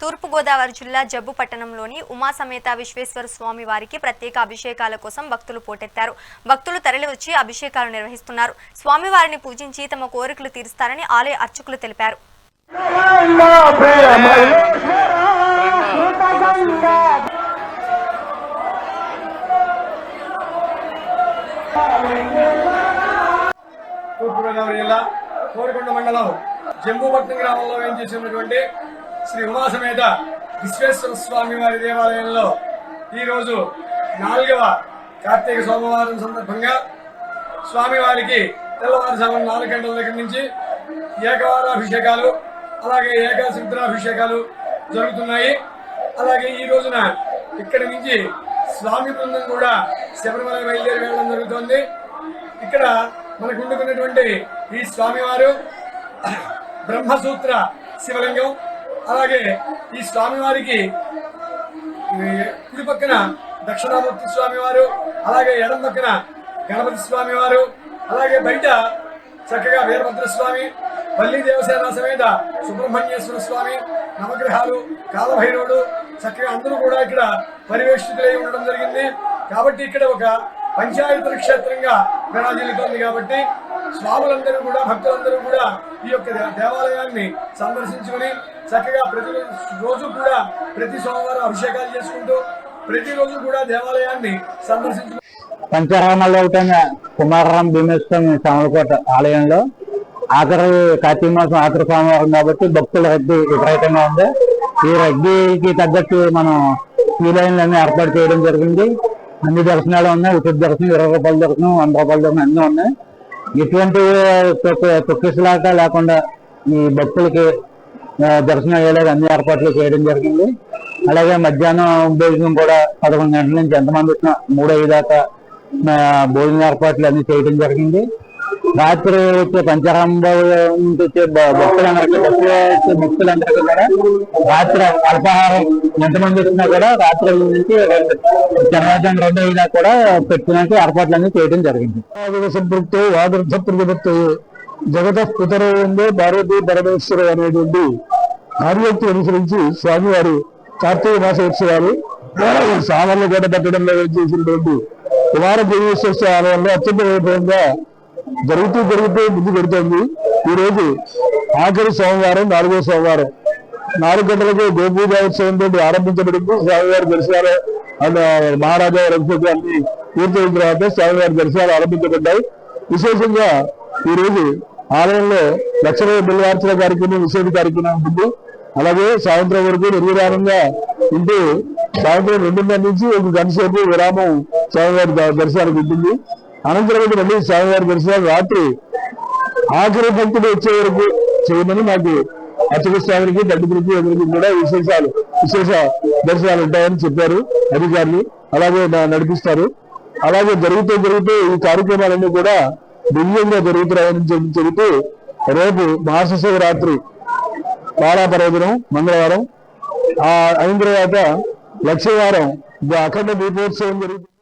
తూర్పుగోదావరి జిల్లా జబ్బు పట్టణంలోని ఉమా సమేత విశ్వేశ్వర స్వామి వారికి ప్రత్యేక అభిషేకాల కోసం భక్తులు పోటెత్తారు. భక్తులు తరలివచ్చి అభిషేకాలు నిర్వహిస్తున్నారు. స్వామివారిని పూజించి తమ కోరికలు తీరుస్తారని ఆలయ అర్చకులు తెలిపారు. తూర్పుగోదావరి జిల్లా కోరికొండ మండలం జంబూపట్నం గ్రామంలో ఏం చేసినటువంటి శ్రీ ఉమాసమేత విశ్వేశ్వర స్వామి వారి దేవాలయంలో ఈరోజు నాలుగవ కార్తీక సోమవారం సందర్భంగా స్వామివారికి తెల్లవారుజామున నాలుగు గంటల దగ్గర నుంచి ఏకవారాభిషేకాలు అలాగే ఏకాశిద్రాభిషేకాలు జరుగుతున్నాయి. అలాగే ఈ రోజున ఇక్కడి నుంచి స్వామి బృందం కూడా శబరిమల బయలుదేరి వెళ్ళడం జరుగుతోంది. ఇక్కడ మనకు ఉండుకున్నటువంటి ఈ స్వామివారు బ్రహ్మసూత్ర శివలింగం. అలాగే ఈ స్వామివారికి వారికి కుడి పక్కన దక్షిణామూర్తి స్వామివారు అలాగే ఎడం పక్కన గణపతి స్వామివారు అలాగే బయట చక్కగా వీరభద్ర స్వామి పల్లి దేవసేన సమేత సుబ్రహ్మణ్యేశ్వర స్వామి నవగ్రహాలు కాలభైరవుడు చక్కగా అందరూ కూడా ఇక్కడ పరివేష్టితులై ఉండడం జరిగింది. కాబట్టి ఇక్కడ ఒక పంచాయతీ క్షేత్రంగా విరాజిల్లుతోంది కాబట్టి స్వాములందరూ కూడా భక్తులందరూ కూడా ఈ యొక్క దేవాలయాన్ని సందర్శించుకుని చక్కగా ప్రతి రోజు కూడా ప్రతి సోమవారం అభిషేకాలు చేసుకుంటూ ప్రతిరోజు కూడా దేవాలయాన్ని సందర్శించుకుంటూ పంచరామాల్లో ఒకటైన కుమారరాం భీమేశ్వరం సామలకోట ఆలయంలో ఆఖరి కార్తీక మాసం ఆఖరి సోమవారం కాబట్టి భక్తుల రద్దీ విపరీతంగా ఉంది. ఈ రద్దీకి తగ్గట్టు మనం ఈ లైన్లు అన్ని ఏర్పాటు చేయడం జరిగింది. అన్ని దర్శనాలు ఉన్నాయి. ఉచిత దర్శనం ఇరవై రూపాయల దర్శనం వంద రూపాయల దర్శనం అన్నీ ఉన్నాయి. ఎటువంటి తొక్కి- తొక్కిసలాట లేకుండా ఈ భక్తులకి దర్శనం అయ్యేలాగా అన్ని ఏర్పాట్లు చేయడం జరిగింది. అలాగే మధ్యాహ్నం భోజనం కూడా పదకొండు గంటల నుంచి ఎంతమంది వచ్చినా మూడు ఐదు దాకా భోజన ఏర్పాట్లు అన్ని చేయడం జరిగింది. రాత్రి వచ్చే పంచరాంబాబు నుంచి వచ్చే భ- భక్తులందరికీ భక్తులు వచ్చే భక్తులందరికీ కూడా రాత్రి అల్పాహారం ఎంతమంది వచ్చినా కూడా రాత్రి నుంచి రెండు రెండు అయినా కూడా పెట్టినట్టు ఏర్పాట్లన్నీ చేయడం జరిగింది. సంపృక్తి వాదర్థ ప్రతిపత్తి జగత పితరు ఉందే పరమేశ్వరు అనేటువంటి ఆర్యోక్తి అనుసరించి స్వామివారు కార్తీక మాస ఉత్సవాలు సామాన్లు గడ్డ పెట్టడంలో చేసినటువంటి కుమార భీమేశ్వర స్వామి ఆలయంలో అత్యంత వైభవంగా జరుగుతూ జరుగుతూ ముందు పెడుతోంది. ఈ రోజు ఆఖరి సోమవారం నాలుగో సోమవారం. నాలుగు గంటలకు గోపూజ ఉత్సవం తోటి ఆరంభించబడింది. స్వామివారి దర్శనాలు అండ్ మహారాజా రఘుపతి అన్ని పూర్తయిన తర్వాత స్వామివారి దర్శనాలు ఆరంభించబడ్డాయి. విశేషంగా ఈ రోజు ఆలయంలో లక్షల బిల్వార్చన కార్యక్రమం విశేష కార్యక్రమం ఉంటుంది అలాగే సాయంత్రం వరకు నిర్విరామంగా ఉంటూ సాయంత్రం రెండున్నర నుంచి ఒక గంట సేపు విరామం స్వామివారి ద- దర్శనానికి ఉంటుంది. అనంతరం అయితే మళ్ళీ స్వామివారి దర్శనాలు రాత్రి ఆఖరి భక్తులు వచ్చే వరకు చేయమని మాకు అర్చక స్వామికి దండుగురికి ఎవరికి కూడా విశేషాలు విశేష దర్శనాలు ఉంటాయని చెప్పారు అధికారులు. అలాగే నడిపిస్తారు. అలాగే జరుగుతూ జరుగుతూ ఈ కార్యక్రమాలన్నీ కూడా దివ్యంగా జరుగుతున్నాయని చెప్పి చెబుతూ రేపు మహాశివ రాత్రి పర్వదినం మంగళవారం. ఆ అయిన తర్వాత లక్షవారం అఖండ దీపోత్సవం జరుగుతుంది.